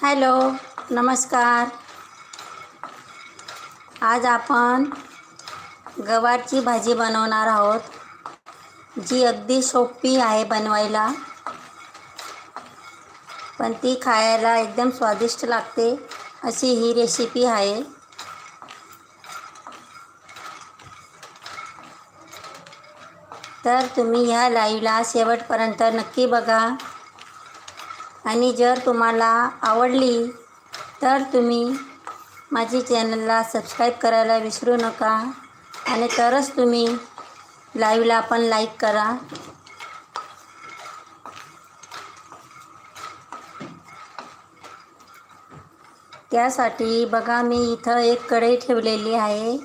Hello नमस्कार. आज आपण गवारची भाजी बनवणार आहोत जी अगदी सोपी आहे बनवायला पण ती खायला एकदम स्वादिष्ट लागते अशी ही रेसिपी आहे. तर तुम्ही ह्या लाईव्हला शेवटपर्यंत नक्की बघा. आणि जर तुम्हाला आवडली तर तुम्ही माझी चॅनलला सबस्क्राईब करायला विसरू नका. आणि तरच तुम्ही लाईव्हला पण लाईक करा. त्यासाठी बघा मी इथं एक कढई ठेवलेली आहे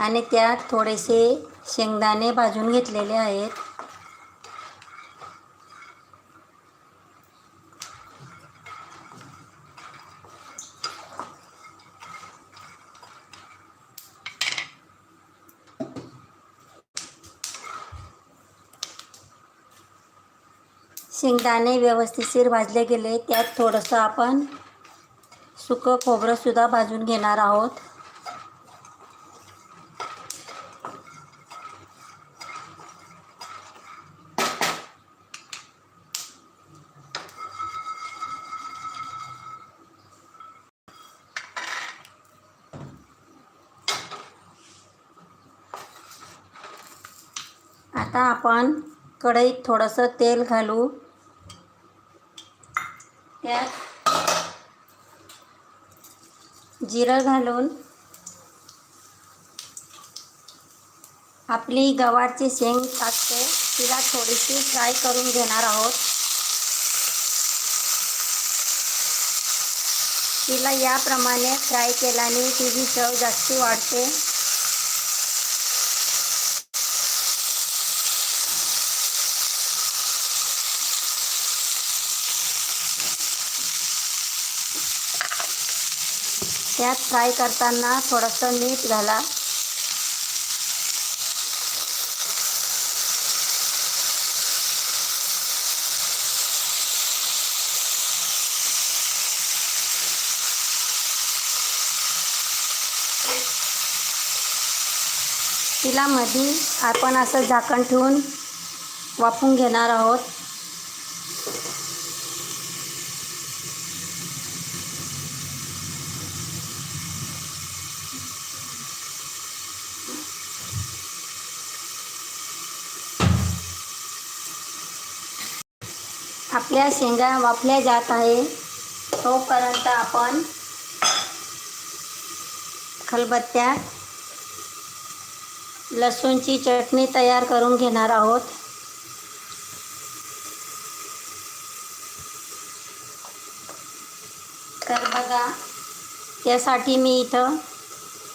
आणि त्यात थोडेसे शेंगदाणे भाजून घेतलेले आहेत. शेंगदाणे व्यवस्थितशीर भाजले गेले त्यात थोडंसं आपण सुकं खोबरंसुद्धा भाजून घेणार आहोत. आता आपण कढईत थोडंसं तेल घालू. त्यात जिरं घालून आपली गवारची शेंग टाकते. तिला थोडीशी फ्राय करून घेणार आहोत. तिला याप्रमाणे फ्राय केल्याने तिची चव जास्ती वाढते. त्यात फ्राय करताना थोडंसं मीठ घाला. तिला मधी आपण असं झाकण ठेवून वापरून घेणार आहोत. आपल्या शेंगा वापल्या जात आहे. तोपर्यंत आपण खलबत्त्या लसूणची चटणी तयार करून घेणार आहोत. तर बघा त्यासाठी मी इथं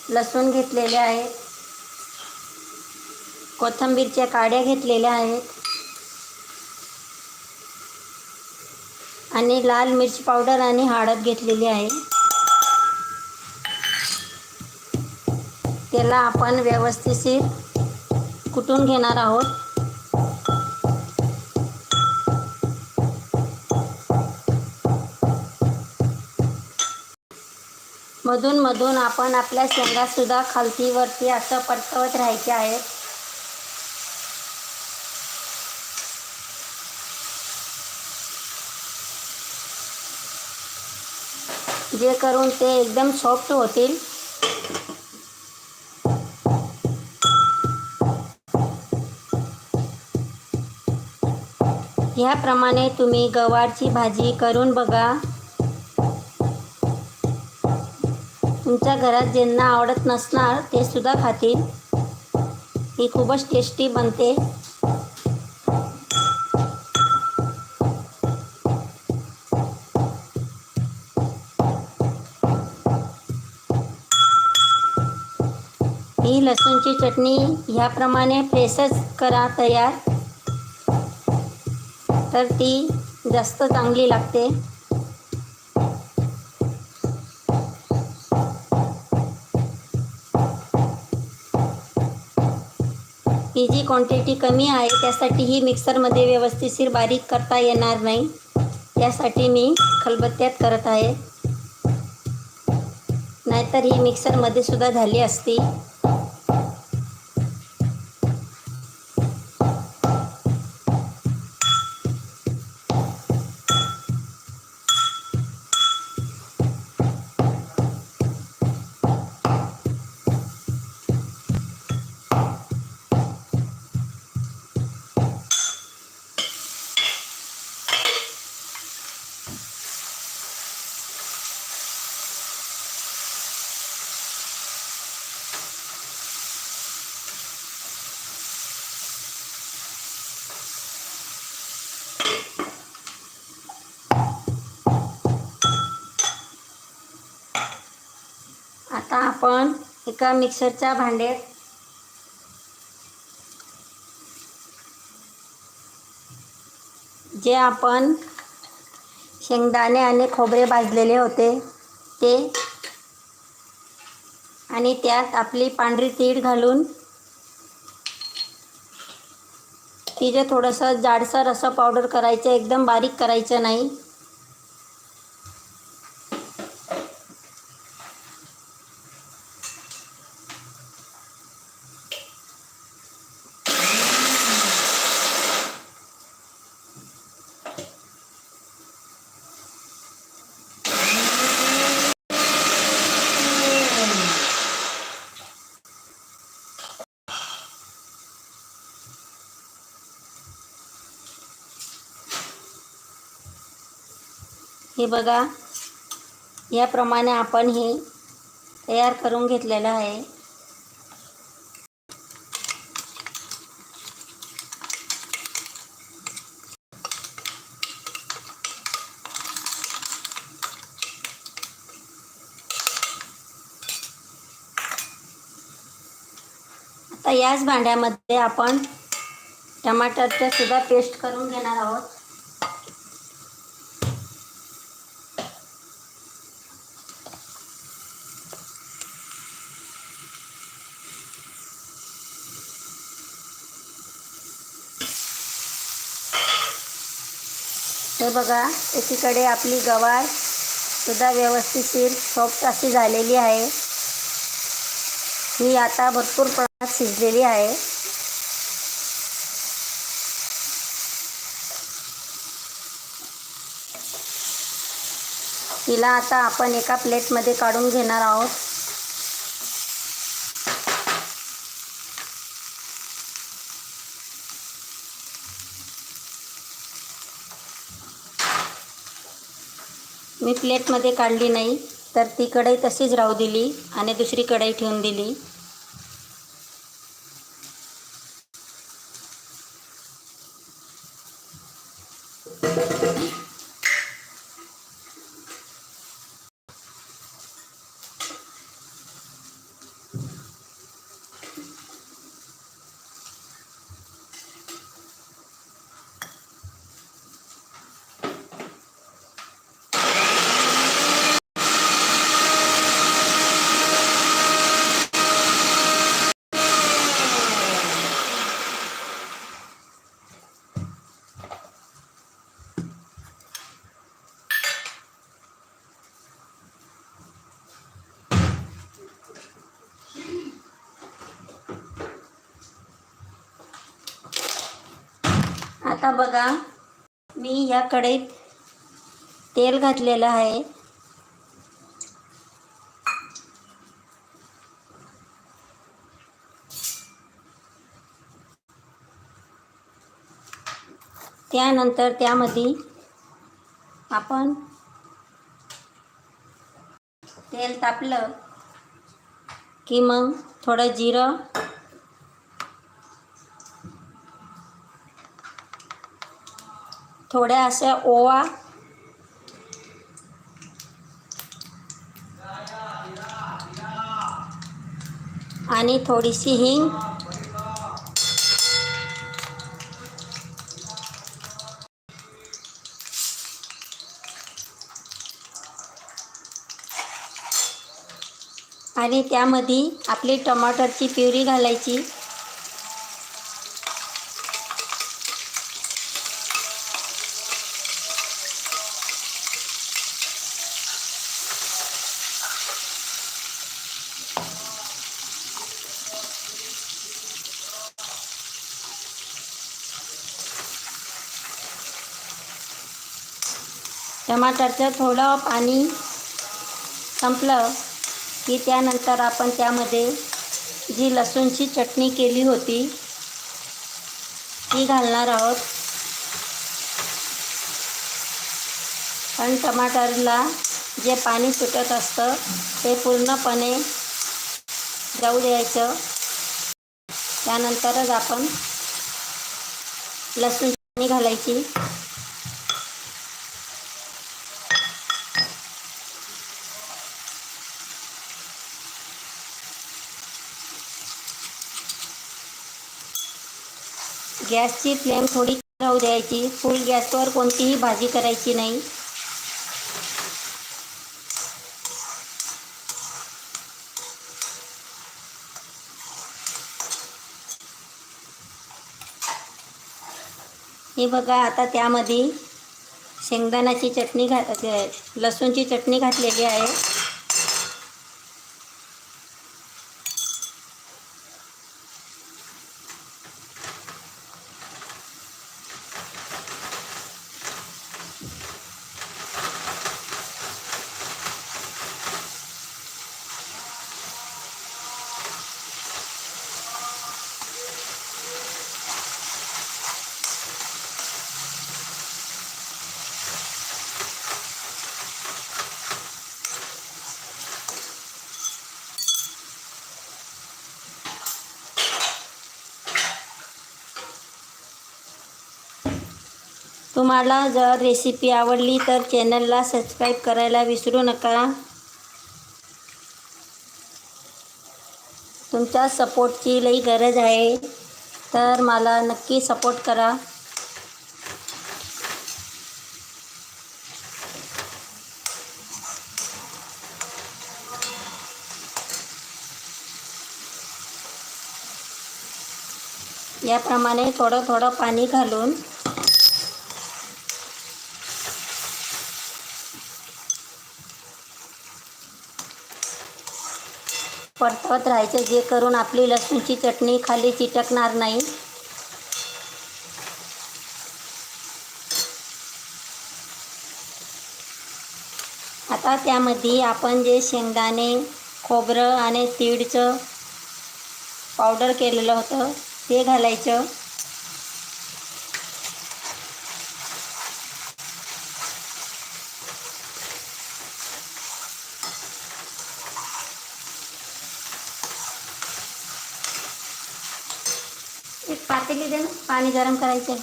लसूण घेतलेले आहेत. कोथिंबीरच्या काड्या घेतलेल्या आहेत. आणि लाल मिरची पावडर आणि हळद घेतलेली आहे. त्याला आपण व्यवस्थिशीर कुटून घेणार आहोत. मधून मधून आपण आपल्या शेंगासुद्धा खालतीवरती असं परतवत राहायचे आहेत जे करून ते एकदम सॉफ्ट होतील. ह्याप्रमाणे तुम्ही गवारची भाजी करून बघा. तुमच्या घरात ज्यांना आवडत नसणार ते सुद्धा खातील. ही खूपच टेस्टी बनते. ही लसूणची चटणी ह्याप्रमाणे फ्रेशच करा तयार. तर ती जास्त चांगली लागते. ही जी क्वांटिटी कमी आहे त्यासाठी ही मिक्सरमध्ये व्यवस्थितशीर बारीक करता येणार नाही. त्यासाठी मी खलबत्त्यात करत आहे. नाहीतर ही मिक्सरमध्ये सुद्धा झाली असती. एका मिक्सरच्या भांड्यात जे आपण शेंगदाणे आणि खोबरे भाजलेले होते ते आणि त्यात आपली पांढरी तीळ घालून तिचे थोडंसं जाडसर असं पावडर करायचं एकदम बारीक करायचं नाही. हे बघा. याप्रमाणे आपण हे तयार करून घेतलेलं आहे. आता याच भांड्यामध्ये आपण टमाटरचं सुद्धा पेस्ट करून घेणार आहोत. हे बघा एकीकडे आपली गवार सुद्धा व्यवस्थितशीर सॉफ्ट अशी झालेली आहे. ही आता भरपूर प्रमाणात शिजलेली आहे. तिला आता आपण एका प्लेटमध्ये काढून घेणार आहोत. मी प्लेटमध्ये काढली नाही तर ती कढई तशीच राहू दिली आणि दुसरी कढई ठेवून दिली. आता बघा मी या कढईत तेल घातलेलं आहे. त्यानंतर त्यामध्ये आपण तेल तापलं की मग थोडं जिरं थोड्या अशा ओवा. आणि थोडीशी हिंग. आणि त्यामध्ये आपली टमाटरची प्युरी घालायची. टमाटरचं थोडं पाणी संपलं की त्यानंतर आपण त्यामध्ये जी लसूणची चटणी केली होती ती घालणार आहोत. पण टमाटरला जे पाणी सुटत असतं ते पूर्णपणे जाऊ द्यायचं. त्यानंतरच आपण लसूण चटणी घालायची. गॅसची फ्लेम थोडी राहू द्यायची. फुल गॅसवर कोणतीही भाजी करायची नाही. हे बघा आता त्यामध्ये शेंगदाण्याची चटणी घा लसूणची चटणी घातलेली आहे. तुम्हाला जर रेसिपी आवडली तर चॅनलला सबस्क्राईब करायला विसरू नका. तुमच्या सपोर्टची लई गरज आहे. तर मला नक्की सपोर्ट करा. याप्रमाणे थोडं थोडं पाणी घालून परतवत राहायचं जे करून आपली लसूणची चटणी खाली चिटकणार नाही. आता त्यामध्ये आपण जे शेंगदाणे खोबरं आणि तीळचं पावडर केलेलं होतं ते घालायचं. एक पातेली देऊन पाणी गरम करायचं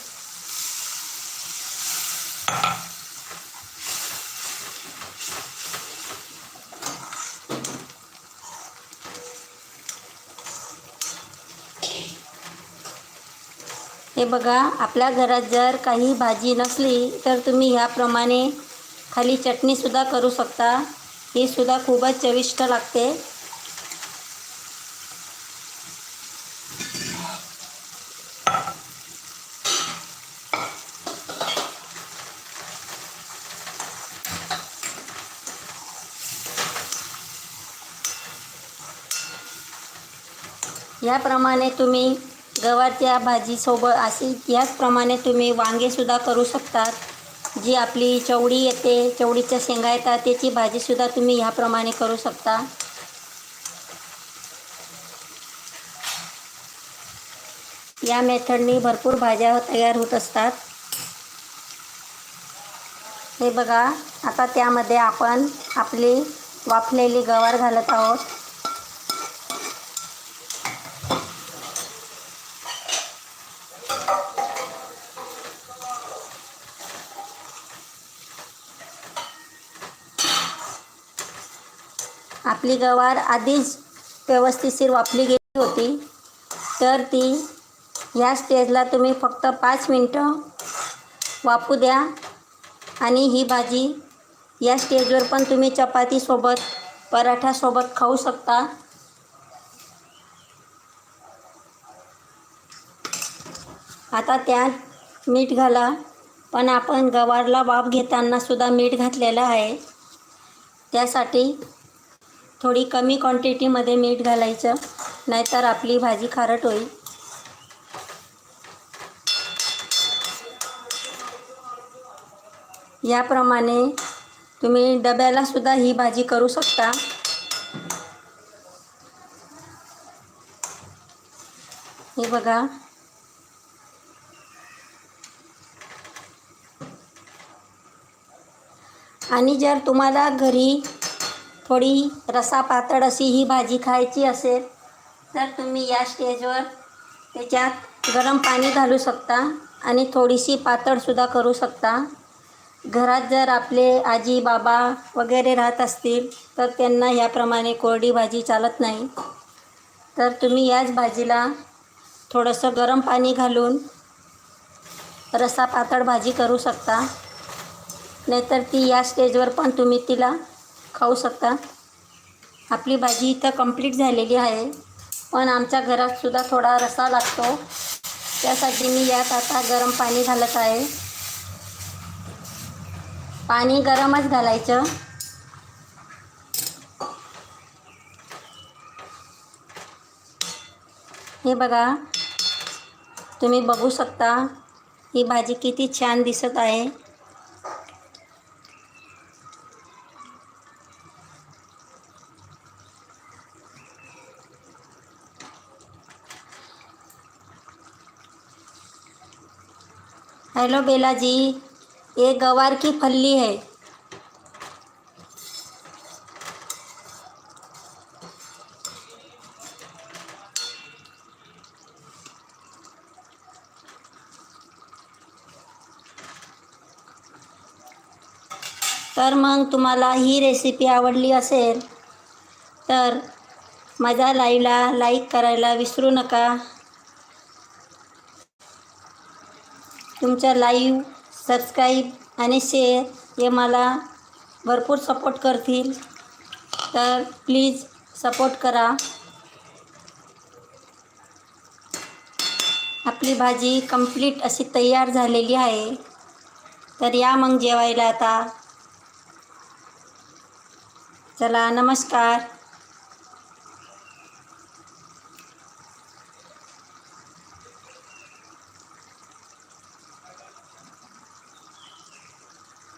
हे बघा आपल्या घरात जर काही भाजी नसली तर तुम्ही ह्याप्रमाणे खाली चटणीसुद्धा करू शकता. ही सुद्धा खूपच चविष्ट लागते. याप्रमाणे तुम्ही गवारच्या भाजीसोबत अशी याचप्रमाणे तुम्ही वांगेसुद्धा करू शकतात. जी आपली चवळी येते चवळीच्या शेंगा येतात त्याची भाजीसुद्धा तुम्ही ह्याप्रमाणे करू शकता. या मेथडनी भरपूर भाज्या तयार होत असतात. हे बघा आता त्यामध्ये आपण आपली वाफलेली गवार घालत आहोत. आपली गवार आधीच व्यवस्थितशीर वापली गेली होती. तर ती ह्या स्टेजला तुम्ही फक्त पाच मिनटं वाफू द्या. आणि ही भाजी या स्टेजवर पण तुम्ही चपातीसोबत पराठासोबत खाऊ शकता. आता त्यात मीठ घाला. पण आपण गवारला वाफ घेताना सुद्धा मीठ घातलेलं आहे. त्यासाठी थोडी कमी क्वांटिटीमध्ये मीठ घालायचं नाहीतर आपली भाजी खारट होईल. याप्रमाणे तुम्ही डब्यालासुद्धा ही भाजी करू शकता. हे बघा. आणि जर तुम्हाला घरी थोडी रसा पातळ अशी ही भाजी खायची असेल तर तुम्ही या स्टेजवर त्याच्यात गरम पाणी घालू शकता आणि थोडीशी पातळसुद्धा करू शकता. घरात जर आपले आजी बाबा वगैरे राहत असतील तर त्यांना ह्याप्रमाणे कोरडी भाजी चालत नाही. तर तुम्ही याच भाजीला थोडंसं गरम पाणी घालून रसा पातळ भाजी करू शकता. नाहीतर ती या स्टेजवर पण तुम्ही तिला खाऊ शकता. आपली भाजी इथं कंप्लीट झालेली आहे. पण आमच्या घरातसुद्धा थोडा रसा लागतो. त्यासाठी मी यात आता गरम पाणी घालत आहे. पाणी गरमच घालायचं. हे बघा. तुम्ही बघू शकता. ही भाजी किती छान दिसत आहे. हेलो बेला जी ये गवार की फल्ली है। तर मग तुम्हाला ही रेसिपी आवडली असेल तर माझ्या लाईव्हला लाईक करायला विसरू नका. तुमच्या लाईव्ह सबस्क्राईब आणि शेअर हे मला भरपूर सपोर्ट करतील. तर प्लीज सपोर्ट करा. आपली भाजी कंप्लीट अशी तयार झालेली आहे. तर या मग जेवायला आता. चला नमस्कार.